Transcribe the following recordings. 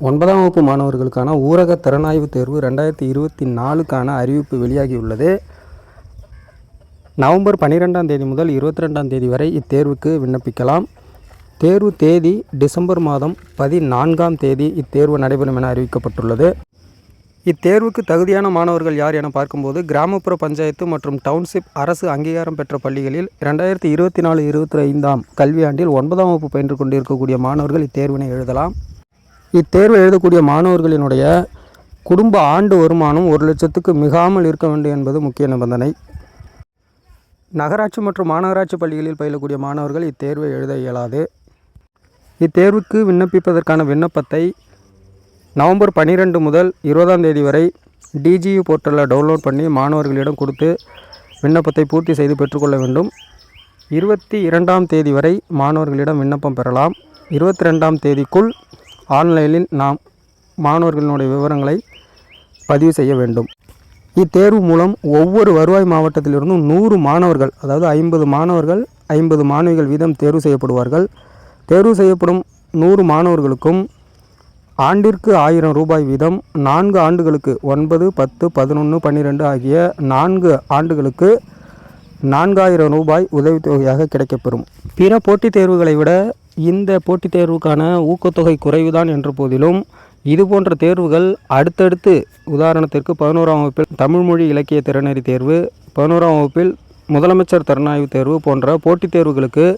ஒன்பதாம் வகுப்பு மாணவர்களுக்கான ஊரக திறனாய்வு தேர்வு ரெண்டாயிரத்தி இருபத்தி நாலுக்கான அறிவிப்பு வெளியாகியுள்ளது. நவம்பர் பன்னிரெண்டாம் தேதி முதல் இருபத்தி ரெண்டாம் தேதி வரை இத்தேர்வுக்கு விண்ணப்பிக்கலாம். தேர்வு தேதி டிசம்பர் மாதம் பதினான்காம் தேதி இத்தேர்வு நடைபெறும் என அறிவிக்கப்பட்டுள்ளது. இத்தேர்வுக்கு தகுதியான மாணவர்கள் யார் என பார்க்கும்போது கிராமப்புற பஞ்சாயத்து மற்றும் டவுன்ஷிப் அரசு அங்கீகாரம் பெற்ற பள்ளிகளில் இரண்டாயிரத்தி இருபத்தி நாலு இருபத்தி ஐந்தாம் கல்வியாண்டில் ஒன்பதாம் வகுப்பு பயின்று கொண்டிருக்கக்கூடிய மாணவர்கள் இத்தேர்வினை எழுதலாம். இத்தேர்வு எழுதக்கூடிய மாணவர்களினுடைய குடும்ப ஆண்டு வருமானம் ஒரு லட்சத்துக்கு மிகாமல் இருக்க வேண்டும் என்பது முக்கிய நிபந்தனை. நகராட்சி மற்றும் மாநகராட்சி பள்ளிகளில் பயிலக்கூடிய மாணவர்கள் இத்தேர்வை எழுத இயலாது. இத்தேர்வுக்கு விண்ணப்பிப்பதற்கான விண்ணப்பத்தை நவம்பர் பன்னிரெண்டு முதல் இருபதாம் தேதி வரை டிஜியு போர்ட்டலில் டவுன்லோட் பண்ணி மாணவர்களிடம் கொடுத்து விண்ணப்பத்தை பூர்த்தி செய்து பெற்றுக்கொள்ள வேண்டும். இருபத்தி இரண்டாம் தேதி வரை மாணவர்களிடம் விண்ணப்பம் பெறலாம். இருபத்தி ரெண்டாம் தேதிக்குள் ஆன்லைனில் நாம் மாணவர்களினுடைய விவரங்களை பதிவு செய்ய வேண்டும். இத்தேர்வு மூலம் ஒவ்வொரு வருவாய் மாவட்டத்திலிருந்தும் நூறு மாணவர்கள் அதாவது ஐம்பது மாணவர்கள் ஐம்பது மாணவிகள் வீதம் தேர்வு செய்யப்படுவார்கள். தேர்வு செய்யப்படும் நூறு மாணவர்களுக்கும் ஆண்டிற்கு ஆயிரம் ரூபாய் வீதம் நான்கு ஆண்டுகளுக்கு ஒன்பது பத்து பதினொன்று பன்னிரெண்டு ஆகிய நான்கு ஆண்டுகளுக்கு நான்காயிரம் ரூபாய் உதவித்தொகையாக கிடைக்கப்பெறும். பிற போட்டித் தேர்வுகளை விட இந்த போட்டித் தேர்வுக்கான ஊக்கத்தொகை குறைவுதான் என்ற போதிலும் இது போன்ற தேர்வுகள் அடுத்தடுத்து உதாரணத்திற்கு பதினோராம் வகுப்பில் தமிழ்மொழி இலக்கிய திறனறி தேர்வு பதினோராம் வகுப்பில் முதலமைச்சர் திறனாய்வு தேர்வு போன்ற போட்டித் தேர்வுகளுக்கு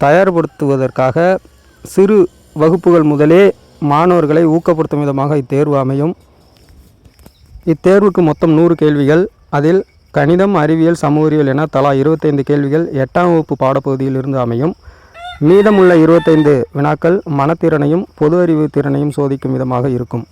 தயார்படுத்துவதற்காக சிறு வகுப்புகள் முதலே மாணவர்களை ஊக்கப்படுத்தும் விதமாக இத்தேர்வு அமையும். இத்தேர்வுக்கு மொத்தம் நூறு கேள்விகள். அதில் கணிதம் அறிவியல் சமூக என தலா இருபத்தைந்து கேள்விகள் எட்டாம் வகுப்பு பாடப்பகுதியில் இருந்து அமையும். மீதமுள்ள இருபத்தைந்து வினாக்கள் மனத்திறனையும் பொது அறிவு திறனையும் சோதிக்கும் விதமாக இருக்கும்.